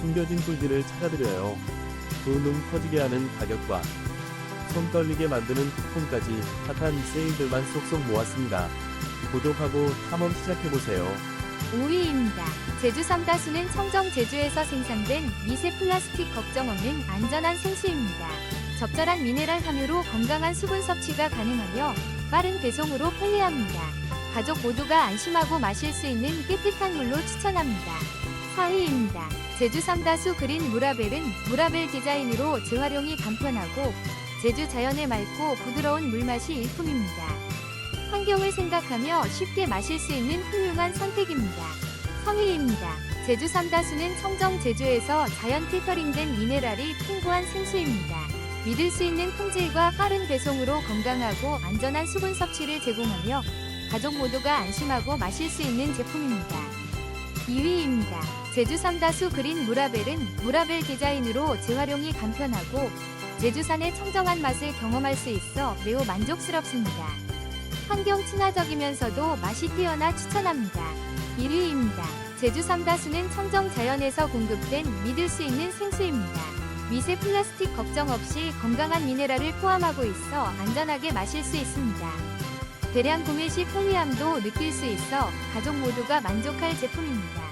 숨겨진 꿀들을 찾아드려요. 두눈 커지게 하는 가격과 손 떨리게 만드는 쿠폰까지 핫한 세일들만 쏙쏙 모았습니다. 구독하고 탐험 시작해보세요. 5위입니다. 제주 삼다수는 청정 제주에서 생산된 미세 플라스틱 걱정 없는 안전한 생수입니다. 적절한 미네랄 함유로 건강한 수분 섭취가 가능하며 빠른 배송으로 편리합니다. 가족 모두가 안심하고 마실 수 있는 깨끗한 물로 추천합니다. 4위입니다. 제주 삼다수 그린 무라벨은 무라벨 디자인으로 재활용이 간편하고 제주 자연의 맑고 부드러운 물맛이 일품입니다. 환경을 생각하며 쉽게 마실 수 있는 훌륭한 선택입니다. 성의입니다. 제주 삼다수는 청정 제주에서 자연 필터링된 미네랄이 풍부한 생수입니다. 믿을 수 있는 품질과 빠른 배송으로 건강하고 안전한 수분 섭취를 제공하며 가족 모두가 안심하고 마실 수 있는 제품입니다. 2위입니다. 제주 삼다수 그린 무라벨은 무라벨 디자인으로 재활용이 간편하고 제주산의 청정한 맛을 경험할 수 있어 매우 만족스럽습니다. 환경 친화적이면서도 맛이 뛰어나 추천합니다. 1위입니다. 제주 삼다수는 청정 자연에서 공급된 믿을 수 있는 생수입니다. 미세 플라스틱 걱정 없이 건강한 미네랄을 포함하고 있어 안전하게 마실 수 있습니다. 대량 구매 시 편리함도 느낄 수 있어 가족 모두가 만족할 제품입니다.